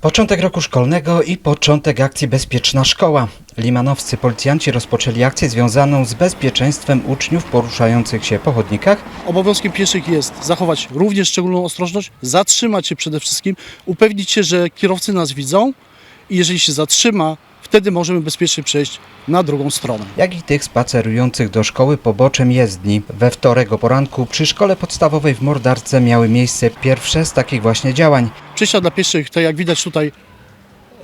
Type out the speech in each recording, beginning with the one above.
Początek roku szkolnego i początek akcji Bezpieczna Szkoła. Limanowscy policjanci rozpoczęli akcję związaną z bezpieczeństwem uczniów poruszających się po chodnikach. Obowiązkiem pieszych jest zachować również szczególną ostrożność, zatrzymać się przede wszystkim, upewnić się, że kierowcy nas widzą i jeżeli się zatrzyma, wtedy możemy bezpiecznie przejść na drugą stronę. jak i tych spacerujących do szkoły poboczem jezdni. We wtorek o poranku przy szkole podstawowej w Mordarce miały miejsce pierwsze z takich właśnie działań. Przejścia dla pieszych, tak jak widać tutaj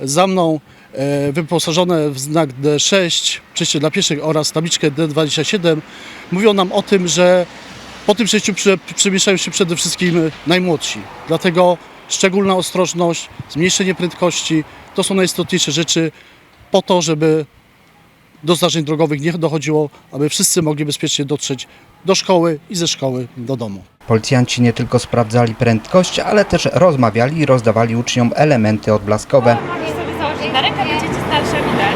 za mną, e, wyposażone w znak D6, przejście dla pieszych oraz tabliczkę D27, mówią nam o tym, że po tym przejściu prze- przemieszczają się przede wszystkim najmłodsi. Dlatego szczególna ostrożność, zmniejszenie prędkości to są najistotniejsze rzeczy po to, żeby do zdarzeń drogowych nie dochodziło, aby wszyscy mogli bezpiecznie dotrzeć do szkoły i ze szkoły do domu. Policjanci nie tylko sprawdzali prędkość, ale też rozmawiali i rozdawali uczniom elementy odblaskowe. Możesz sobie założyć na rękę, będzie ci starsza widać.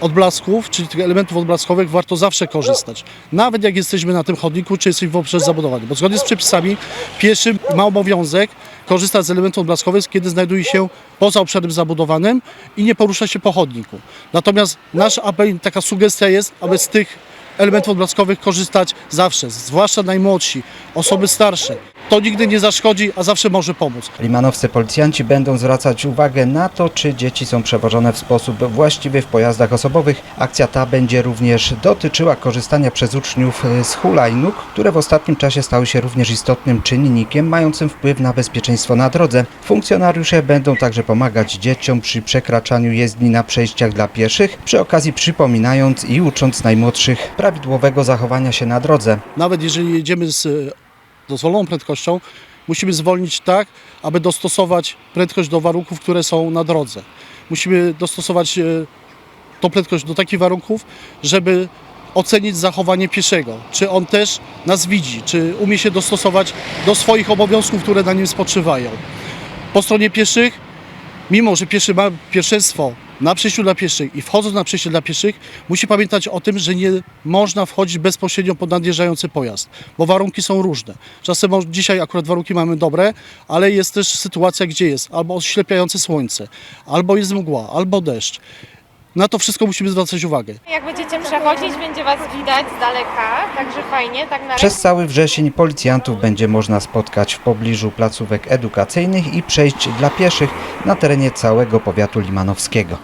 odblasków, czyli tych elementów odblaskowych warto zawsze korzystać. Nawet jak jesteśmy na tym chodniku, czy jesteśmy w obszarze zabudowanym. Bo zgodnie z przepisami pieszym ma obowiązek korzystać z elementów odblaskowych, kiedy znajduje się poza obszarem zabudowanym i nie porusza się po chodniku. Natomiast nasz apel, taka sugestia jest, aby z tych elementów odblaskowych korzystać zawsze, zwłaszcza najmłodsi, osoby starsze. To nigdy nie zaszkodzi, a zawsze może pomóc. Limanowscy policjanci będą zwracać uwagę na to, czy dzieci są przewożone w sposób właściwy w pojazdach osobowych. Akcja ta będzie również dotyczyła korzystania przez uczniów e, z hulajnóg, które w ostatnim czasie stały się również istotnym czynnikiem mającym wpływ na bezpieczeństwo na drodze. Funkcjonariusze będą także pomagać dzieciom przy przekraczaniu jezdni na przejściach dla pieszych, przy okazji przypominając i ucząc najmłodszych prawidłowego zachowania się na drodze. nawet jeżeli jedziemy z e, dozwoloną prędkością, musimy zwolnić tak, aby dostosować prędkość do warunków, które są na drodze. Musimy dostosować e, tą prędkość do takich warunków, żeby ocenić zachowanie pieszego. Czy on też nas widzi, czy umie się dostosować do swoich obowiązków, które na nim spoczywają. Po stronie pieszych, mimo że pieszy ma pierwszeństwo na przejściu dla pieszych i wchodząc na przejście dla pieszych, musi pamiętać o tym, że nie można wchodzić bezpośrednio pod nadjeżdżający pojazd, bo warunki są różne. Czasem dzisiaj akurat warunki mamy dobre, ale jest też sytuacja, gdzie jest albo oślepiające słońce, albo jest mgła, albo deszcz. Na to wszystko musimy zwracać uwagę. Jak będziecie przechodzić, będzie was widać z daleka, także fajnie, tak na Przez cały wrzesień policjantów będzie można spotkać w pobliżu placówek edukacyjnych i przejść dla pieszych na terenie całego powiatu limanowskiego.